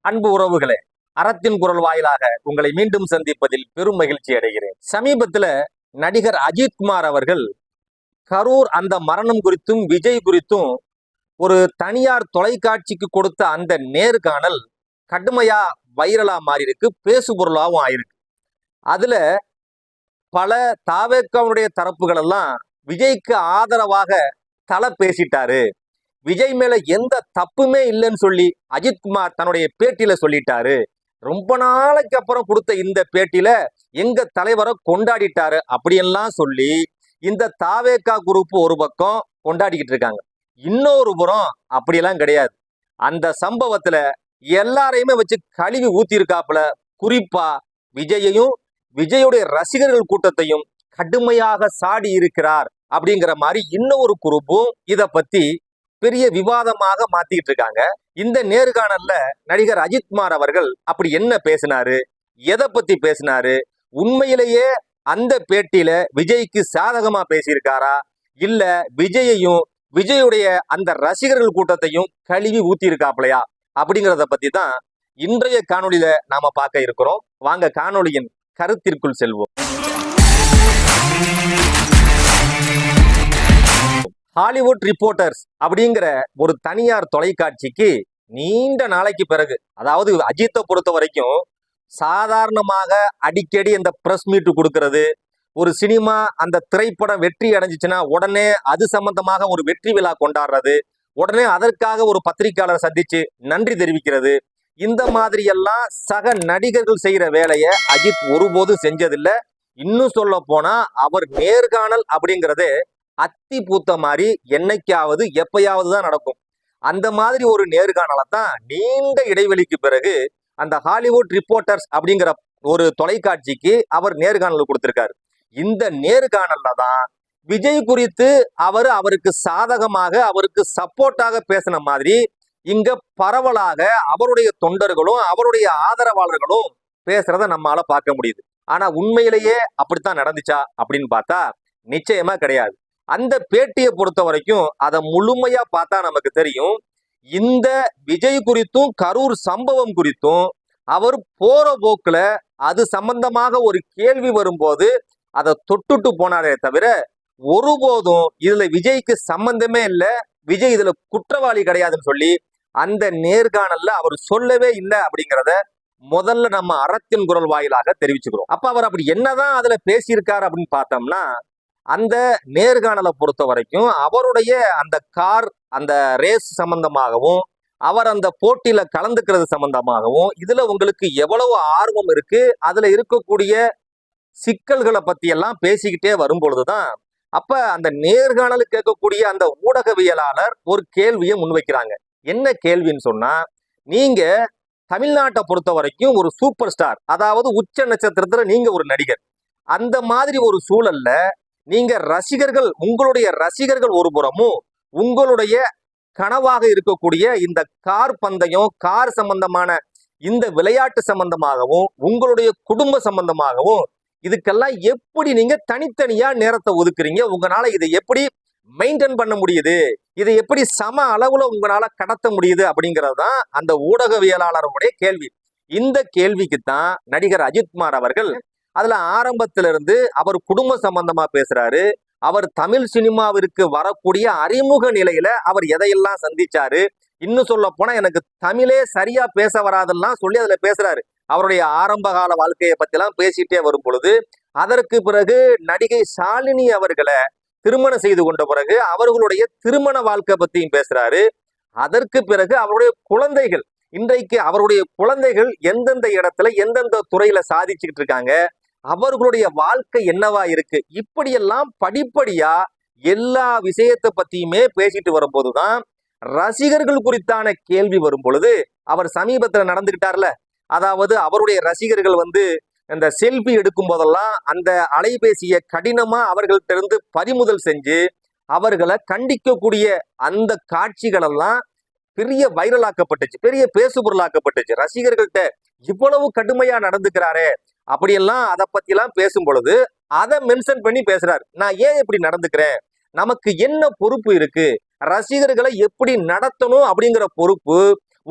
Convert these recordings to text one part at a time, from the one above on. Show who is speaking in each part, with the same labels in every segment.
Speaker 1: அன்பு உறவுகளே அறத்தின் குரல் வாயிலாக உங்களை மீண்டும் சந்திப்பதில் பெரும் மகிழ்ச்சி அடைகிறேன். சமீபத்துல நடிகர் அஜித்குமார் அவர்கள் கரூர் அந்த மரணம் குறித்தும் விஜய் குறித்தும் ஒரு தனியார் தொலைக்காட்சிக்கு கொடுத்த அந்த நேர்காணல் கடுமையா வைரலா மாறி இருக்கு பேசுபொருளாகவும் ஆயிருக்கு. அதுல பல தாவேக்காவுடைய தரப்புகள் எல்லாம் விஜய்க்கு ஆதரவாக தலை பேசிட்டாரு. விஜய் மேல எந்த தப்புமே இல்லைன்னு சொல்லி அஜித்குமார் தன்னுடைய பேட்டியில சொல்லிட்டாரு. ரொம்ப நாளைக்கு அப்புறம் கொடுத்த இந்த பேட்டியில எங்க தலைவரை கொண்டாடிட்டாரு அப்படியெல்லாம் சொல்லி இந்த தாவேக்கா குரூப் ஒரு பக்கம் கொண்டாடிக்கிட்டு இருக்காங்க. இன்னொரு புறம் அப்படியெல்லாம் கிடையாது. அந்த சம்பவத்துல எல்லாரையுமே வச்சு கழுவி ஊத்திருக்காப்புல குறிப்பா விஜயையும் விஜயுடைய ரசிகர்கள் கூட்டத்தையும் கடுமையாக சாடி இருக்கிறார் அப்படிங்கிற மாதிரி இன்னொரு குரூப்பும் இத பத்தி பெரிய விவாதமாக மாத்திட்டு இருக்காங்க இந்த நேர்காணல்ல நடிகர் அஜித்குமார் அவர்கள் அப்படி என்ன பேசினாரு? எதை பத்தி பேசினாரு? உண்மையிலேயே அந்த பேட்டியில விஜய்க்கு சாதகமா பேசியிருக்காரா? இல்ல விஜயையும் விஜயுடைய அந்த ரசிகர்கள் கூட்டத்தையும் கழுவி ஊத்தி இருக்காப்லையா அப்படிங்கிறத பத்தி தான் இன்றைய காணொலியில நாம பார்க்க இருக்கிறோம். வாங்க காணொளியின் கருத்திற்குள் செல்வோம். ஹாலிவுட் ரிப்போர்ட்டர்ஸ் அப்படிங்கிற ஒரு தனியார் தொலைக்காட்சிக்கு நீண்ட நாளைக்கு பிறகு அதாவது அஜித்தை பொறுத்த வரைக்கும் சாதாரணமாக அடிக்கடி இந்த ப்ரெஸ் மீட்டு கொடுக்கறது. ஒரு சினிமா அந்த திரைப்படம் வெற்றி அடைஞ்சிச்சுன்னா உடனே அது சம்பந்தமாக ஒரு வெற்றி விழா கொண்டாடுறது. உடனே அதற்காக ஒரு பத்திரிக்கையாளர் சந்திச்சு நன்றி தெரிவிக்கிறது. இந்த மாதிரி எல்லாம் சக நடிகர்கள் செய்கிற வேலையை அஜித் ஒருபோதும் செஞ்சதில்லை. இன்னும் சொல்ல போனா அவர் நேர்காணல் அப்படிங்கிறதே அத்தி பூத்த மாதிரி என்னைக்காவது எப்பயாவது தான் நடக்கும். அந்த மாதிரி ஒரு நேர்காணலை தான் நீண்ட இடைவெளிக்கு பிறகு அந்த ஹாலிவுட் ரிப்போர்ட்டர்ஸ் அப்படிங்கிற ஒரு தொலைக்காட்சிக்கு அவர் நேர்காணல் கொடுத்திருக்காரு. இந்த நேர்காணல்ல தான் விஜய் குறித்து அவர் அவருக்கு சாதகமாக அவருக்கு சப்போர்ட்டாக பேசின மாதிரி இங்க பரவலாக அவருடைய தொண்டர்களும் அவருடைய ஆதரவாளர்களும் பேசுறத நம்மளால பார்க்க முடியுது. ஆனா உண்மையிலேயே அப்படித்தான் நடந்துச்சா அப்படின்னு பார்த்தா நிச்சயமா கிடையாது. அந்த பேட்டியை பொறுத்த வரைக்கும் அதை முழுமையா பார்த்தா நமக்கு தெரியும். இந்த விஜய் குறித்தும் கரூர் சம்பவம் குறித்தும் அவர் போற போக்குல அது சம்பந்தமாக ஒரு கேள்வி வரும்போது அதை தொட்டுட்டு போனாரே தவிர ஒருபோதும் இதுல விஜய்க்கு சம்பந்தமே இல்லை விஜய் இதுல குற்றவாளி கிடையாதுன்னு சொல்லி அந்த நேர்காணல்ல அவர் சொல்லவே இல்லை அப்படிங்கிறத முதல்ல நம்ம அறத்தின் குரல் வாயிலாக தெரிவிச்சுக்கிறோம். அப்ப அவர் அப்படி என்னதான் அதுல பேசியிருக்காரு அப்படின்னு பார்த்தோம்னா அந்த நேர்காணலை பொறுத்த வரைக்கும் அவருடைய அந்த கார் அந்த ரேஸ் சம்பந்தமாகவும் அவர் அந்த போட்டியில கலந்துக்கிறது சம்பந்தமாகவும் இதுல உங்களுக்கு எவ்வளவு ஆர்வம் இருக்கு? அதுல இருக்கக்கூடிய சிக்கல்களை பத்தி எல்லாம் பேசிக்கிட்டே வரும் பொழுதுதான் அப்ப அந்த நேர்காணல் கேட்கக்கூடிய அந்த ஊடகவியலாளர் ஒரு கேள்வியை முன்வைக்கிறாங்க. என்ன கேள்வின்னு சொன்னா நீங்க தமிழ்நாட்டை பொறுத்த வரைக்கும் ஒரு சூப்பர் ஸ்டார் அதாவது உச்ச நட்சத்திரத்துல நீங்க ஒரு நடிகர். அந்த மாதிரி ஒரு சூழல்ல நீங்க ரசிகர்கள் உங்களுடைய ரசிகர்கள் ஒரு புறமும் உங்களுடைய கனவாக இருக்கக்கூடிய இந்த கார் பந்தயம் கார் சம்பந்தமான இந்த விளையாட்டு சம்பந்தமாகவும் உங்களுடைய குடும்ப சம்பந்தமாகவும் இதுக்கெல்லாம் எப்படி நீங்க தனித்தனியா நேரத்தை ஒதுக்குறீங்க? உங்களால இதை எப்படி மெயின்டைன் பண்ண முடியுது? இதை எப்படி சம அளவுல உங்களால கடத்த முடியுது? அப்படிங்கிறது தான் அந்த ஊடகவியலாளருடைய கேள்வி. இந்த கேள்விக்கு தான் நடிகர் அஜித்குமார் அவர்கள் அதுல ஆரம்பத்திலிருந்து அவர் குடும்ப சம்பந்தமா பேசுறாரு. அவர் தமிழ் சினிமாவிற்கு வரக்கூடிய அறிமுக நிலையில அவர் எதையெல்லாம் சந்திச்சாரு? இன்னும் சொல்ல போனா எனக்கு தமிழே சரியா பேச வராதெல்லாம் சொல்லி அதுல பேசுறாரு. அவருடைய ஆரம்ப கால வாழ்க்கையை பற்றிலாம் பேசிகிட்டே பேசிட்டே வரும் பொழுது அதற்கு பிறகு நடிகை ஷாலினி அவர்களை திருமணம் செய்து கொண்ட பிறகு அவர்களுடைய திருமண வாழ்க்கை பத்தியும் பேசுறாரு. அதற்கு பிறகு அவருடைய குழந்தைகள் இன்றைக்கு அவருடைய குழந்தைகள் எந்தெந்த இடத்துல எந்தெந்த துறையில சாதிச்சுக்கிட்டு இருக்காங்க அவர்களுடைய வாழ்க்கை என்னவா இருக்கு? இப்படியெல்லாம் படிப்படியா எல்லா விஷயத்தை பத்தியுமே பேசிட்டு வரும்போதுதான் ரசிகர்கள் குறித்தான கேள்வி வரும் பொழுது அவர் சமீபத்துல நடந்துகிட்டார்ல. அதாவது அவருடைய ரசிகர்கள் வந்து இந்த செல்ஃபி எடுக்கும் போதெல்லாம் அந்த அலைபேசியை கடினமா அவர்கள்ட்ட இருந்து பறிமுதல் செஞ்சு அவர்களை கண்டிக்கக்கூடிய அந்த காட்சிகள் எல்லாம் பெரிய வைரலாக்கப்பட்டுச்சு. பெரிய பேசுபொருளாக்கப்பட்டுச்சு. ரசிகர்கள்ட்ட இவ்வளவு கடுமையா நடந்துக்கிறாரே. அப்படியெல்லாம் அதை பற்றிலாம் பேசும் பொழுது அதை மென்ஷன் பண்ணி பேசுகிறார் நான் ஏன் இப்படி நடந்துக்கிறேன்? நமக்கு என்ன பொறுப்பு இருக்கு? ரசிகர்களை எப்படி நடத்தணும் அப்படிங்கிற பொறுப்பு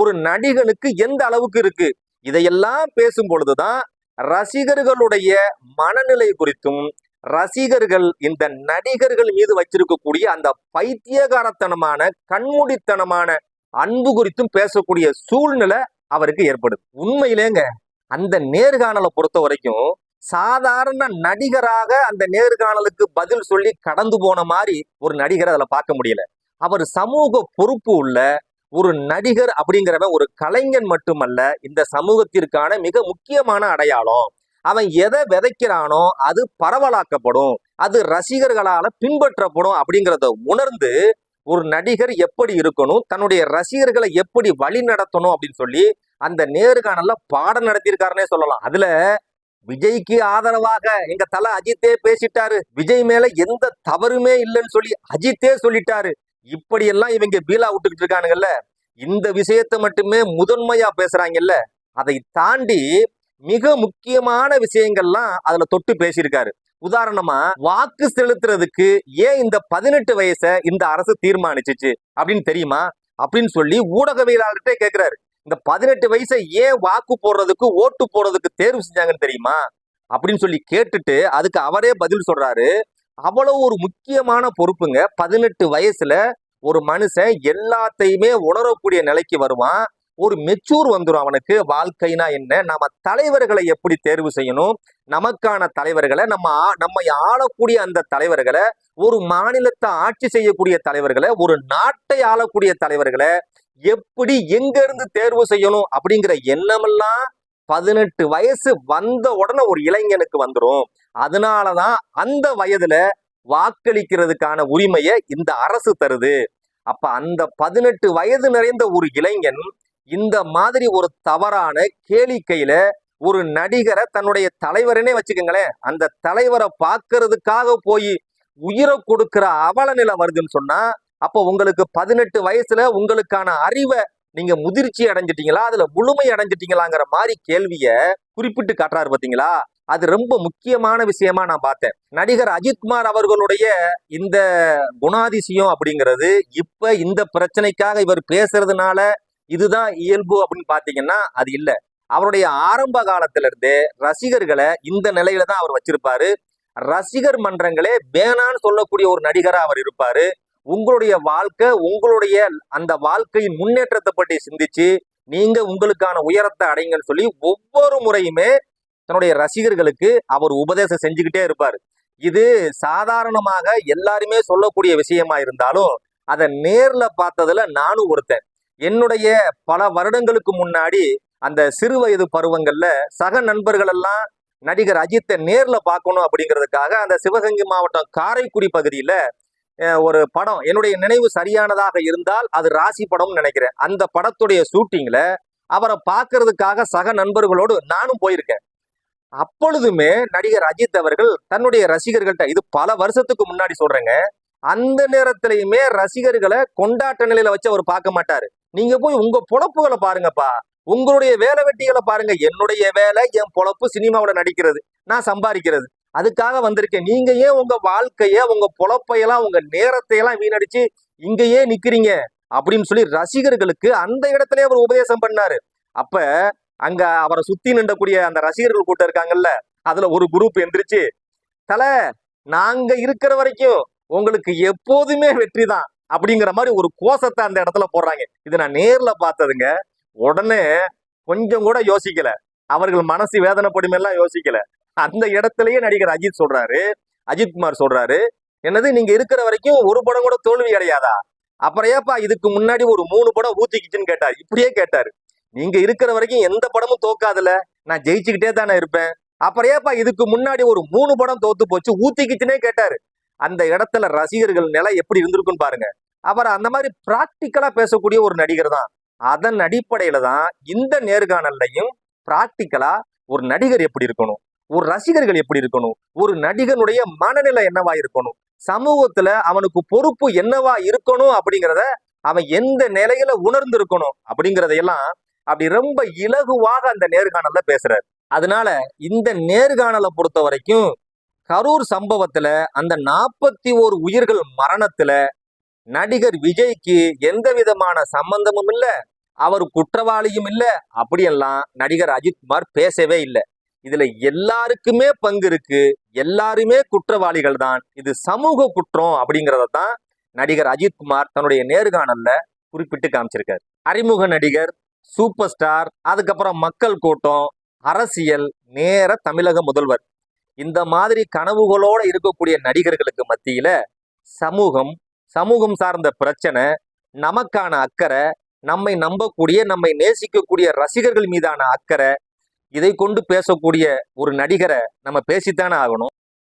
Speaker 1: ஒரு நடிகனுக்கு எந்த அளவுக்கு இருக்கு? இதையெல்லாம் பேசும் பொழுதுதான் ரசிகர்களுடைய மனநிலை குறித்தும் ரசிகர்கள் இந்த நடிகர்கள் மீது வச்சிருக்கக்கூடிய அந்த பைத்தியகாரத்தனமான கண்மூடித்தனமான அன்பு குறித்தும் பேசக்கூடிய சூழ்நிலை அவருக்கு ஏற்படுது. உண்மையிலேங்க. அந்த நேர்காணலை பொறுத்த வரைக்கும் சாதாரண நடிகராக அந்த நேர்காணலுக்கு பதில் சொல்லி கடந்து போன மாதிரி ஒரு நடிகர் அதில் பார்க்க முடியல. அவர் சமூக பொறுப்பு உள்ள ஒரு நடிகர் அப்படிங்கிறவன் ஒரு கலைஞன் மட்டுமல்ல இந்த சமூகத்திற்கான மிக முக்கியமான அடையாளம். அவன் எதை விதைக்கிறானோ அது பரவலாக்கப்படும் அது ரசிகர்களால பின்பற்றப்படும் அப்படிங்கிறத உணர்ந்து ஒரு நடிகர் எப்படி இருக்கணும் தன்னுடைய ரசிகர்களை எப்படி வழி நடத்தணும் அப்படின்னு சொல்லி அந்த நேர்காணல்ல பாடம் நடத்தியிருக்காருன்னே சொல்லலாம். அதுல விஜய்க்கு ஆதரவாக எங்க தலை அஜித்தே பேசிட்டாரு. விஜய் மேல எந்த தவறுமே இல்லைன்னு சொல்லி அஜித்தே சொல்லிட்டாரு. இப்படியெல்லாம் இவங்க பீலா விட்டுக்கிட்டு இருக்கானுங்கல்ல. இந்த விஷயத்தை மட்டுமே முதன்மையா பேசுறாங்கல்ல. அதை தாண்டி மிக முக்கியமான விஷயங்கள்லாம் அதுல தொட்டு பேசியிருக்காரு. உதாரணமா வாக்கு செலுத்துறதுக்கு ஏன் இந்த பதினெட்டு வயசை இந்த அரசு தீர்மானிச்சுச்சு? அப்படின்னு தெரியுமா? அப்படின்னு சொல்லி ஊடகவியலாளர்கிட்ட கேட்கிறாரு இந்த பதினெட்டு வயசை ஏன் வாக்கு போடுறதுக்கு ஓட்டு போடுறதுக்கு தேர்வு செஞ்சாங்கன்னு தெரியுமா? அப்படின்னு சொல்லி கேட்டுட்டு அதுக்கு அவரே பதில் சொல்றாரு. அவ்வளவு ஒரு முக்கியமான பொறுப்புங்க. பதினெட்டு வயசுல ஒரு மனுஷன் எல்லாத்தையுமே உணரக்கூடிய நிலைக்கு வருவான். ஒரு மெச்சூர் வந்துடும் அவனுக்கு. வாழ்க்கைனா என்ன? நம்ம தலைவர்களை எப்படி தேர்வு செய்யணும்? நமக்கான தலைவர்களை நம்ம ஆ- ஆளக்கூடிய அந்த தலைவர்களை ஒரு மாநிலத்தை ஆட்சி செய்யக்கூடிய தலைவர்களை ஒரு நாட்டை ஆளக்கூடிய தலைவர்களை எப்படி எங்க இருந்து தேர்வு செய்யணும் அப்படிங்கிற எண்ணமெல்லாம் பதினெட்டு வயசு வந்த உடனே ஒரு இளைஞனுக்கு வந்துடும் அதனாலதான் அந்த வயதுல வாக்களிக்கிறதுக்கான உரிமையை இந்த அரசு தருது. அப்ப அந்த பதினெட்டு வயது நிறைந்த ஒரு இளைஞன் இந்த மாதிரி ஒரு தவறான கேளிக்கையில ஒரு நடிகரை தன்னுடைய தலைவரனே வச்சுக்கோங்களேன் அந்த தலைவரை பார்க்கறதுக்காக போய் உயிரை கொடுக்கிற அவல நிலை வருதுன்னு சொன்னா அப்போ உங்களுக்கு பதினெட்டு வயசுல உங்களுக்கான அறிவை நீங்க முதிர்ச்சி அடைஞ்சிட்டீங்களா? அதுல முழுமை அடைஞ்சிட்டீங்களாங்கிற மாதிரி கேள்விய குறிப்பிட்டு காட்டுறாரு பாத்தீங்களா? அது ரொம்ப முக்கியமான விஷயமா நான் பார்த்தேன். நடிகர் அஜித்குமார் அவர்களுடைய இந்த குணாதிசயம் அப்படிங்கிறது இப்ப இந்த பிரச்சனைக்காக இவர் பேசுறதுனால இதுதான் இயல்பு அப்படின்னு பாத்தீங்கன்னா அது இல்ல. அவருடைய ஆரம்ப காலத்திலேருந்தே ரசிகர்களை இந்த நிலையில தான் அவர் வச்சிருப்பாரு. ரசிகர் மன்றங்களே வேணான்னு சொல்லக்கூடிய ஒரு நடிகரா அவர் இருப்பாரு. உங்களுடைய வாழ்க்கை உங்களுடைய அந்த வாழ்க்கையின் முன்னேற்றத்தை பற்றி சிந்திச்சு நீங்க உங்களுக்கான உயரத்தை அடைங்கன்னு சொல்லி ஒவ்வொரு முறையுமே தன்னுடைய ரசிகர்களுக்கு அவர் உபதேசம் செஞ்சுக்கிட்டே இருப்பார். இது சாதாரணமாக எல்லாருமே சொல்லக்கூடிய விஷயமா இருந்தாலும் அதை நேர்ல பார்த்ததுல நானும் ஒருத்தன். என்னுடைய பல வருடங்களுக்கு முன்னாடி அந்த சிறு வயது பருவங்கள்ல சக நண்பர்கள் எல்லாம் நடிகர் அஜித்தை நேர்ல பார்க்கணும் அப்படிங்கிறதுக்காக அந்த சிவகங்கை மாவட்டம் காரைக்குடி பகுதியில ஒரு படம் என்னுடைய நினைவு சரியானதாக இருந்தால் அது ராசி படம்னு நினைக்கிறேன். அந்த படத்துடைய ஷூட்டிங்கில் அவரை பார்க்கறதுக்காக சக நண்பர்களோடு நானும் போயிருக்கேன். அப்பொழுதுமே நடிகர் அஜித் அவர்கள் தன்னுடைய ரசிகர்கள்ட்ட இது பல வருஷத்துக்கு முன்னாடி சொல்றேங்க அந்த நேரத்திலையுமே ரசிகர்களை கொண்டாட்ட நிலையில வச்சு அவர் பார்க்க மாட்டாரு. நீங்க போய் உங்க பொழப்புகளை பாருங்கப்பா. உங்களுடைய வேலை வெட்டிகளை பாருங்க. என்னுடைய வேலை என் பொழப்பு சினிமாவோட நடிக்கிறது. நான் சம்பாதிக்கிறது. அதுக்காக வந்திருக்கேன். நீங்க ஏன் உங்க வாழ்க்கைய உங்க பொழப்பையெல்லாம் உங்க நேரத்தையெல்லாம் வீணடிச்சு இங்கேயே நிக்கிறீங்க அப்படின்னு சொல்லி ரசிகர்களுக்கு அந்த இடத்துல அவர் உபதேசம் பண்ணாரு. அப்ப அங்க அவரை சுத்தி நின்றக்கூடிய அந்த ரசிகர்கள் கூட்டம் இருக்காங்கல்ல அதுல ஒரு குரூப் எந்திரிச்சு தல நாங்க இருக்கிற வரைக்கும் உங்களுக்கு எப்போதுமே வெற்றி தான் அப்படிங்கிற மாதிரி ஒரு கோஷத்தை அந்த இடத்துல போடுறாங்க. இது நான் நேர்ல பார்த்ததுங்க. உடனே கொஞ்சம் கூட யோசிக்கல. அவர்கள் மனசு வேதனைப்படும் எல்லாம் யோசிக்கல. அந்த இடத்துலயே நடிகர் அஜித் சொல்றாரு. அஜித் குமார் சொல்றாரு. என்னது நீங்க இருக்கிற வரைக்கும் ஒரு படம் கூட தோல்வி அடையாதா? அப்புறம் ஏப்பா இதுக்கு முன்னாடி ஒரு மூணு படம் ஊத்திக்கிச்சுன்னு கேட்டார். இப்படியே கேட்டாரு. நீங்க இருக்கிற வரைக்கும் எந்த படமும் தோக்காதுல. நான் ஜெயிச்சுக்கிட்டே தானே இருப்பேன். அப்புறம் ஏப்பா இதுக்கு முன்னாடி ஒரு மூணு படம் தோத்து போச்சு ஊத்திக்கிச்சுனே கேட்டாரு. அந்த இடத்துல ரசிகர்கள் நிலை எப்படி இருந்திருக்குன்னு பாருங்க. அவர் அந்த மாதிரி பிராக்டிக்கலா பேசக்கூடிய ஒரு நடிகர் தான். அதன் அடிப்படையில தான் இந்த நேர்காணல்லையும் பிராக்டிக்கலா ஒரு நடிகர் எப்படி இருக்கணும்? ஒரு ரசிகர்கள் எப்படி இருக்கணும்? ஒரு நடிகனுடைய மனநிலை என்னவா இருக்கணும்? சமூகத்துல அவனுக்கு பொறுப்பு என்னவா இருக்கணும் அப்படிங்கிறத அவன் எந்த நிலையில உணர்ந்திருக்கணும் அப்படிங்கிறதையெல்லாம் அப்படி ரொம்ப இலகுவாக அந்த நேர்காணல்ல பேசுறாரு. அதனால இந்த நேர்காணலை பொறுத்த வரைக்கும் கரூர் சம்பவத்துல அந்த நாற்பத்தி ஓரு உயிர்கள் மரணத்துல நடிகர் விஜய்க்கு எந்த விதமான சம்பந்தமும் இல்லை. அவர் குற்றவாளியும் இல்லை. அப்படியெல்லாம் நடிகர் அஜித்குமார் பேசவே இல்லை. இதுல எல்லாருக்குமே பங்கு இருக்கு. எல்லாருமே குற்றவாளிகள் தான் இது சமூக குற்றம் அப்படிங்கிறத தான் நடிகர் அஜித்குமார் தன்னுடைய நேர்காணல்ல குறிப்பிட்டு காமிச்சிருக்காரு. அறிமுக நடிகர் சூப்பர் ஸ்டார் அதுக்கப்புறம் மக்கள் கூட்டம் அரசியல் நேர தமிழக முதல்வர். இந்த மாதிரி கனவுகளோட இருக்கக்கூடிய நடிகர்களுக்கு மத்தியில சமூகம் சமூகம் சார்ந்த பிரச்சனை நமக்கான அக்கறை நம்மை நம்பக்கூடிய நம்மை நேசிக்கக்கூடிய ரசிகர்கள் மீதான அக்கறை இதை கொண்டு பேசக்கூடிய ஒரு நடிகரை நம்ம பேசித்தானே ஆகணும்.